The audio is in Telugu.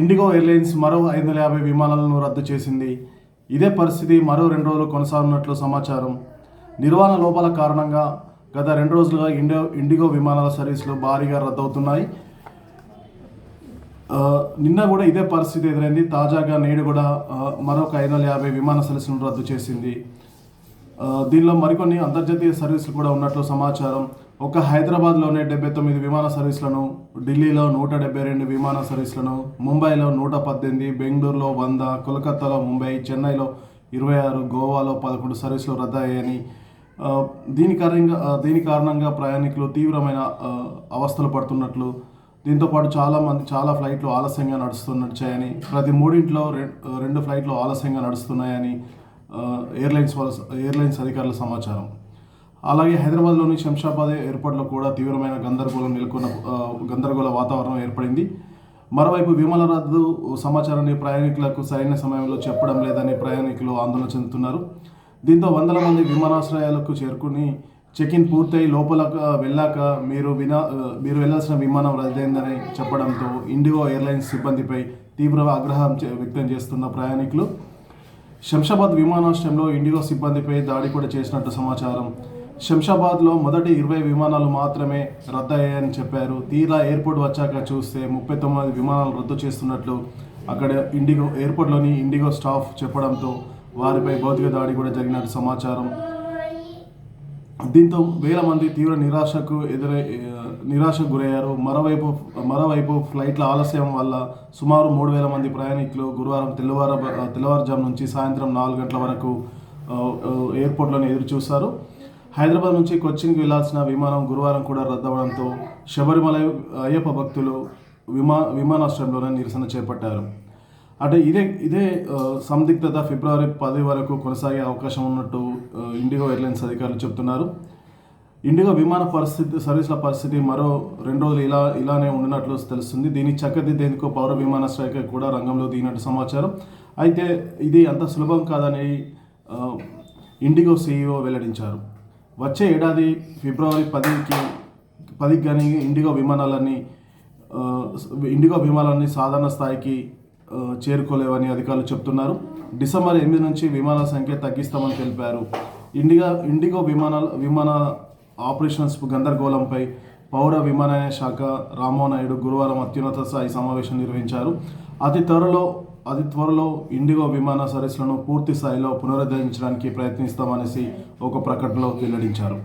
ఇండిగో ఎయిర్లైన్స్ మరో ఐదు వందల యాభై విమానాలను రద్దు చేసింది. ఇదే పరిస్థితి మరో రెండు రోజులు కొనసాగనున్నట్లు సమాచారం. నిర్వహణ లోపాల కారణంగా గత రెండు రోజులుగా ఇండో ఇండిగో విమానాల సర్వీసులు భారీగా రద్దవుతున్నాయి. నిన్న కూడా ఇదే పరిస్థితి ఎదురైంది. తాజాగా నేడు కూడా మరొక ఐదు వందల యాభై విమాన సర్వీసులను రద్దు చేసింది. దీనిలో మరికొన్ని అంతర్జాతీయ సర్వీసులు కూడా ఉన్నట్లు సమాచారం. ఒక హైదరాబాద్లోనే డెబ్బై తొమ్మిది విమాన సర్వీసులను ఢిల్లీలో నూట డెబ్బై రెండు విమాన సర్వీసులను ముంబైలో నూట పద్దెనిమిది బెంగళూరులో వంద కోల్కతాలో ముంబై చెన్నైలో ఇరవై ఆరు గోవాలో పదకొండు సర్వీసులు రద్దయ్యాయని దీని కారణంగా దీని కారణంగా ప్రయాణికులు తీవ్రమైన అవస్థలు పడుతున్నట్లు దీంతోపాటు చాలామంది చాలా ఫ్లైట్లు ఆలస్యంగా నడుస్తున్నచ్చాయని ప్రతి మూడింట్లో రెండు ఫ్లైట్లు ఆలస్యంగా నడుస్తున్నాయని ఎయిర్లైన్స్ వాళ్ళ ఎయిర్లైన్స్ అధికారుల సమాచారం. అలాగే హైదరాబాద్లోని శంషాబాద్ ఎయిర్పోర్ట్లో కూడా తీవ్రమైన గందరగోళం నెలకొన్న గందరగోళ వాతావరణం ఏర్పడింది. మరోవైపు విమాన రద్దు సమాచారాన్ని ప్రయాణికులకు సరైన సమయంలో చెప్పడం లేదని ప్రయాణికులు ఆందోళన చెందుతున్నారు. దీంతో వందల మంది విమానాశ్రయాలకు చేరుకుని చెక్ ఇన్ పూర్తయి లోపల వెళ్ళాక మీరు వినా మీరు వెళ్ళాల్సిన విమానం రద్దయిందని చెప్పడంతో ఇండిగో ఎయిర్లైన్స్ సిబ్బందిపై తీవ్ర ఆగ్రహం చే- వ్యక్తం చేస్తున్న ప్రయాణికులు శంషాబాద్ విమానాశ్రయంలో ఇండిగో సిబ్బందిపై దాడి కూడా చేసినట్టు సమాచారం శంషాబాద్లో మొదటి ఇరవై విమానాలు మాత్రమే రద్దయ్యాయని చెప్పారు. తీరా ఎయిర్పోర్ట్ వచ్చాక చూస్తే ముప్పై తొమ్మిది విమానాలు రద్దు చేస్తున్నట్లు అక్కడ ఇండిగో ఎయిర్పోర్ట్లోని ఇండిగో స్టాఫ్ చెప్పడంతో వారిపై భౌతిక దాడి కూడా జరిగినట్టు సమాచారం. దీంతో వేల మంది తీవ్ర నిరాశకు ఎదురై నిరాశకు గురయ్యారు. మరోవైపు మరోవైపు ఫ్లైట్ల ఆలస్యం వల్ల సుమారు మూడు వేల మంది ప్రయాణికులు గురువారం తెల్లవారు తెల్లవారుజాము నుంచి సాయంత్రం నాలుగు గంటల వరకు ఎయిర్పోర్ట్లోనే ఎదురు చూస్తారు హైదరాబాద్ నుంచి కొచ్చిన్కి వెళ్ళాల్సిన విమానం గురువారం కూడా రద్దవడంతో శబరిమల అయ్యప్ప భక్తులు విమా విమానాశ్రయంలోనే నిరసన చేపట్టారు. అంటే ఇదే ఇదే సందిగ్ధత ఫిబ్రవరి పది వరకు కొనసాగే అవకాశం ఉన్నట్టు ఇండిగో ఎయిర్లైన్స్ అధికారులు చెబుతున్నారు ఇండిగో విమాన పరిస్థితి సర్వీసుల పరిస్థితి మరో రెండు రోజులు ఇలా ఇలానే ఉండినట్లు తెలుస్తుంది. దీన్ని చక్కదిద్దేందుకు పౌర విమానాశ్రయ కూడా రంగంలో దిగినట్టు సమాచారం. అయితే ఇది అంత సులభం కాదని ఇండిగో సీఈఓ వెల్లడించారు. వచ్చే ఏడాది ఫిబ్రవరి పదికి పదికి కానీ ఇండిగో విమానాలన్నీ ఇండిగో విమానాలన్నీ సాధారణ స్థాయికి చేరుకోలేవని అధికారులు చెప్తున్నారు. డిసెంబర్ ఎనిమిది నుంచి విమానాల సంఖ్య తగ్గిస్తామని తెలిపారు. ఇండిగా ఇండిగో విమానాల విమాన ఆపరేషన్స్ గందరగోళంపై పౌర విమానయాన శాఖ రామోనాయుడు గురువారం అత్యున్నత స్థాయి సమావేశం నిర్వహించారు. అతి త్వరలో అతి త్వరలో ఇండిగో విమాన సర్వీసులను పూర్తి స్థాయిలో పునరుద్ధరించడానికి ప్రయత్నిస్తామనేసి ఒక ప్రకటనలో వెల్లడించారు.